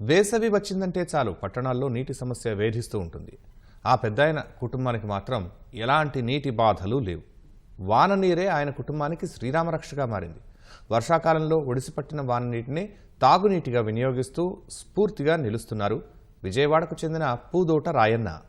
వేసవి వచ్చిందంటే చాలు. పట్టణాల్లో నీటి సమస్య వేధిస్తూ ఉంటుంది. ఆ పెద్దాయన కుటుంబానికి మాత్రం ఎలాంటి నీటి బాధలు లేవు. వాన నీరే ఆయన కుటుంబానికి శ్రీరామరక్షగా మారింది. వర్షాకాలంలో ఒడిసిపట్టిన వాన నీటిని తాగునీటిగా వినియోగిస్తూ స్ఫూర్తిగా నిలుస్తున్నారు. విజయవాడకు చెందిన పూదోట రాయన్న.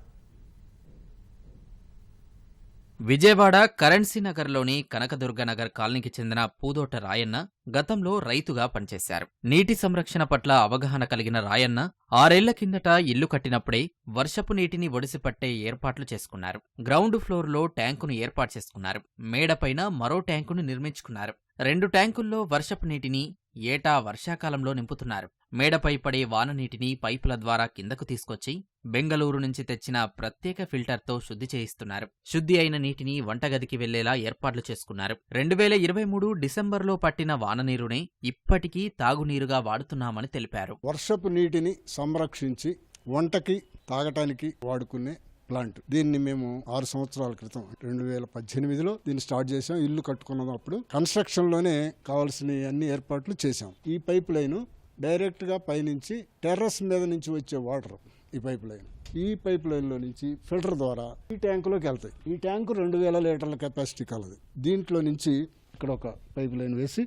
విజయవాడ కరెన్సీ నగర్లోని కనకదుర్గ నగర్ కాలనీకి చెందిన పూదోట రాయన్న గతంలో రైతుగా పనిచేశారు. నీటి సంరక్షణ పట్ల అవగాహన కలిగిన రాయన్న ఆరేళ్ళ కిందట ఇల్లు కట్టినప్పుడే వర్షపు నీటిని ఒడిసిపట్టే ఏర్పాట్లు చేసుకున్నారు. గ్రౌండ్ ఫ్లోర్లో ట్యాంకును ఏర్పాటు చేసుకున్నారు. మేడపైన మరో ట్యాంకును నిర్మించుకున్నారు. రెండు ట్యాంకుల్లో వర్షపు నీటిని ఏటా వర్షాకాలంలో నింపుతున్నారు. మేడపై పడే వాన నీటిని పైపుల ద్వారా కిందకు తీసుకొచ్చి బెంగళూరు నుంచి తెచ్చిన ప్రత్యేక ఫిల్టర్తో శుద్ధి చేయిస్తున్నారు. శుద్ధి అయిన నీటిని వంటగదికి వెళ్ళేలా ఏర్పాట్లు చేసుకున్నారు. రెండు వేల ఇరవై మూడు డిసెంబర్లో పట్టిన వాననీరునే ఇప్పటికీ తాగునీరుగా వాడుతున్నామని తెలిపారు. వర్షపు నీటిని సంరక్షించి వంటకి తాగటానికి వాడుకునే ప్లాంట్. దీన్ని మేము ఆరు సంవత్సరాల క్రితం రెండు వేల పద్దెనిమిదిలో దీన్ని స్టార్ట్ చేసాం ఇల్లు కట్టుకున్నప్పుడు కన్స్ట్రక్షన్లోనే కావాల్సిన అన్ని ఏర్పాట్లు చేసాం ఈ పైప్ లైన్ డైరెక్ట్గా పైనుంచి టెర్రస్ మీద నుంచి వచ్చే వాటర్ ఈ పైప్ లైన్. ఈ పైప్ లైన్లో నుంచి ఫిల్టర్ ద్వారా ఈ ట్యాంకులోకి వెళ్తాయి. ఈ ట్యాంకు రెండు వేల లీటర్ల కెపాసిటీ కలది. దీంట్లో నుంచి ఇక్కడ ఒక పైప్ లైన్ వేసి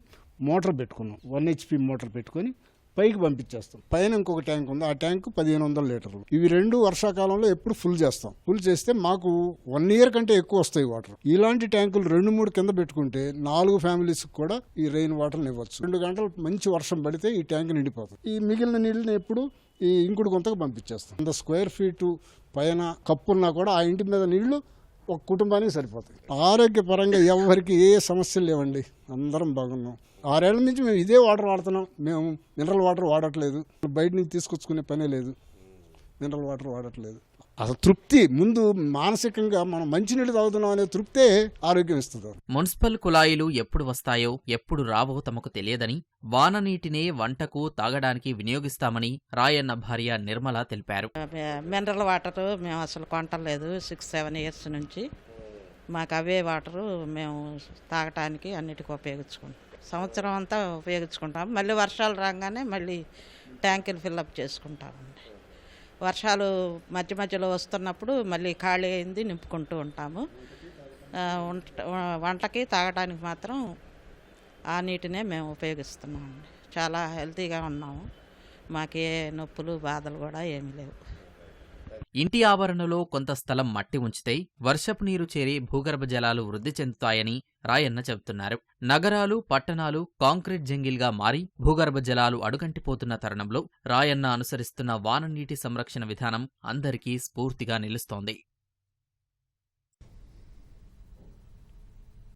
మోటార్ పెట్టుకున్నాం. వన్ హెచ్పి మోటార్ పెట్టుకొని పైకి పంపించేస్తాం. పైన ఇంకొక ట్యాంక్ ఉంది. ఆ ట్యాంక్ పదిహేను వందల లీటర్లు. ఇవి రెండు వర్షాకాలంలో ఎప్పుడు ఫుల్ చేస్తాం. ఫుల్ చేస్తే మాకు వన్ ఇయర్ కంటే ఎక్కువ వస్తాయి వాటర్. ఇలాంటి ట్యాంకులు రెండు మూడు కింద పెట్టుకుంటే నాలుగు ఫ్యామిలీస్ కూడా ఈ రెయిన్ వాటర్ ఇవ్వచ్చు. రెండు గంటలు మంచి వర్షం పడితే ఈ ట్యాంక్ నిండిపోతుంది. ఈ మిగిలిన నీళ్ళని ఎప్పుడు ఈ ఇంకుడు గుంతకు పంపించేస్తాం. అంత స్క్వేర్ ఫీటు పైన కప్పు ఉన్నా కూడా ఆ ఇంటి మీద నీళ్ళు ఒక కుటుంబానికి సరిపోతుంది ఆరోగ్యపరంగా ఎవరికి ఏ సమస్యలు లేవండి. అందరం బాగున్నాం. ఆరేళ్ళ నుంచి మేము ఇదే వాటర్ వాడుతున్నాం. మేము మినరల్ వాటర్ వాడట్లేదు. బయట నుంచి తీసుకొచ్చుకునే పనే లేదు. మినరల్ వాటర్ వాడట్లేదు. అసలు తృప్తి ముందు మానసికంగా మనం మంచినీళ్ళు తాగుతున్నాం అనే తృప్తే ఆరోగ్యం ఇస్తుంది. మున్సిపల్ కుళాయిలు ఎప్పుడు వస్తాయో ఎప్పుడు రావో తమకు తెలియదని వాన నీటినే వంటకు తాగడానికి వినియోగిస్తామని రాయన్న భార్య నిర్మల తెలిపారు. మినరల్ వాటర్ మేము అసలు కొంటలేదు సిక్స్ సెవెన్ ఇయర్స్ నుంచి. మాకు అవే వాటరు మేము తాగటానికి అన్నిటికీ ఉపయోగించుకుంటాం. సంవత్సరం అంతా ఉపయోగించుకుంటాం. మళ్ళీ వర్షాలు రాగానే మళ్ళీ ట్యాంకులు ఫిల్అప్ చేసుకుంటామండి. వర్షాలు మధ్య మధ్యలో వస్తున్నప్పుడు మళ్ళీ ఖాళీ అయింది నింపుకుంటూ ఉంటాము. వంట- వంటకి తాగడానికి మాత్రం ఆ నీటినే మేము ఉపయోగిస్తున్నామండి. చాలా హెల్తీగా ఉన్నాము. మాకు ఏ నొప్పులు బాధలు కూడా ఏమీ లేవు. ఇంటి ఆవరణలో కొంత స్థలం మట్టి ఉంచితే వర్షపు నీరు చేరి భూగర్భ జలాలు వృద్ధి చెందుతాయని రాయన్న చెబుతున్నారు. నగరాలు పట్టణాలు కాంక్రీట్ జంగిల్గా మారి భూగర్భ జలాలు అడుగంటిపోతున్న తరుణంలో రాయన్న అనుసరిస్తున్న వాన నీటి సంరక్షణ విధానం అందరికీ స్ఫూర్తిగా నిలుస్తోంది.